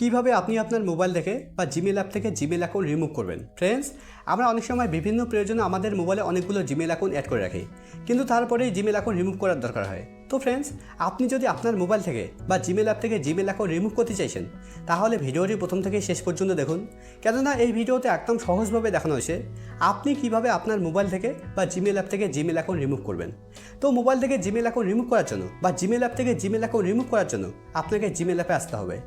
কীভাবে আপনি আপনার মোবাইল থেকে বা জিমেল অ্যাপ থেকে জিমেল অ্যাকাউন্ট রিমুভ করবেন? ফ্রেন্ডস আমরা অনেক সময় বিভিন্ন প্রয়োজনে আমাদের মোবাইলে অনেকগুলো জিমেল অ্যাকাউন্ট অ্যাড করে রাখি। কিন্তু তারপরে জিমেল অ্যাকাউন্ট রিমুভ করার দরকার হয়। তো ফ্রেন্ডস আপনি যদি আপনার মোবাইল থেকে বা জিমেল অ্যাপ থেকে জিমেল অ্যাকাউন্ট রিমুভ করতে চাইছেন, তাহলে ভিডিওটি প্রথম থেকে শেষ পর্যন্ত দেখুন। কেননা এই ভিডিওতে একদম সহজভাবে দেখানো হয়েছে আপনি কীভাবে আপনার মোবাইল থেকে বা জিমেল অ্যাপ থেকে জিমেল অ্যাকাউন্ট রিমুভ করবেন। তো মোবাইল থেকে জিমেল অ্যাকাউন্ট রিমুভ করার জন্য বা জিমেল অ্যাপ থেকে জিমেল অ্যাকাউন্ট রিমুভ করার জন্য আপনাকে জিমেল অ্যাপে আসতে হবে।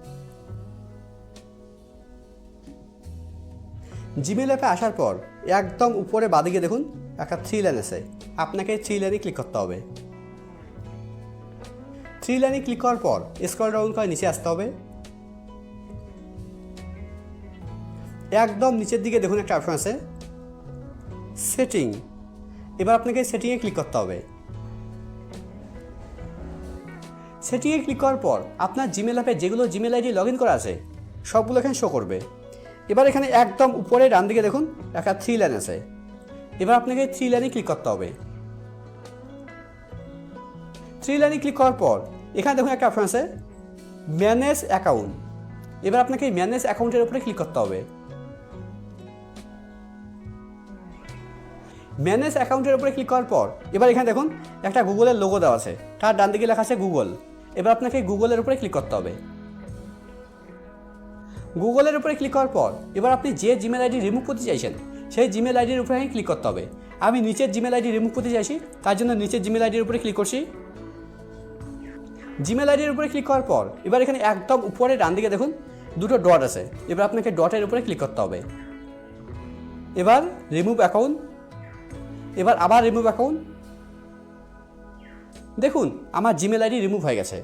জিমেল অ্যাপে আসার পর একদম উপরে বাদিকে দেখুন একটা থ্রি লাইন আছে আপনাকে থ্রি লাইনে ক্লিক করতে হবে। থ্রি লাইনে ক্লিক করার পর স্ক্রল ডাউন করে নিচে আসতে হবে। একদম নিচের দিকে দেখুন একটা অপশন আছে। সেটিং এবার আপনাকে সেটিংয়ে ক্লিক করতে হবে। সেটিংয়ে ক্লিক করার পর আপনার জিমেল অ্যাপে যেগুলো জিমেল আইডি লগ ইন করা আছে, সবগুলো এখানে শো করবে। এবার এখানে একদম উপরে ডান দিকে দেখুন একটা থ্রি লাইন আছে। এবার আপনাকে থ্রি লাইনে ক্লিক করতে হবে। থ্রি লাইনে ক্লিক করার পর, এখানে দেখুন একটা অপশন আছে ম্যানেজ অ্যাকাউন্ট এবার আপনাকে ম্যানেজ অ্যাকাউন্টের উপরে ক্লিক করতে হবে। ম্যানেজ অ্যাকাউন্টের উপরে ক্লিক করার পর, এবার এখানে দেখুন, একটা গুগলের লোগো দেওয়া আছে। তার ডান দিকে লেখা আছে গুগল এবার আপনাকে গুগলের উপরে ক্লিক করতে হবে। গুগলের উপরে ক্লিক করার পর, এবার আপনি যে জিমেল আইডি রিমুভ করতে চাইছেন, সেই জিমেল আইডির উপরে ক্লিক করতে হবে। আমি নিচের জিমেল আইডি রিমুভ করতে চাইছি, তার জন্য নিচের জিমেল আইডির উপরে ক্লিক করছি। জিমেল আইডির উপরে ক্লিক করার পর, এবার এখানে একদম উপরে ডান দিকে দেখুন, দুটো ডট আছে। এবার আপনাকে ডটের উপরে ক্লিক করতে হবে। এবার রিমুভ অ্যাকাউন্ট এবার আবার রিমুভ অ্যাকাউন্ট দেখুন, আমার জিমেল আইডি রিমুভ হয়ে গেছে।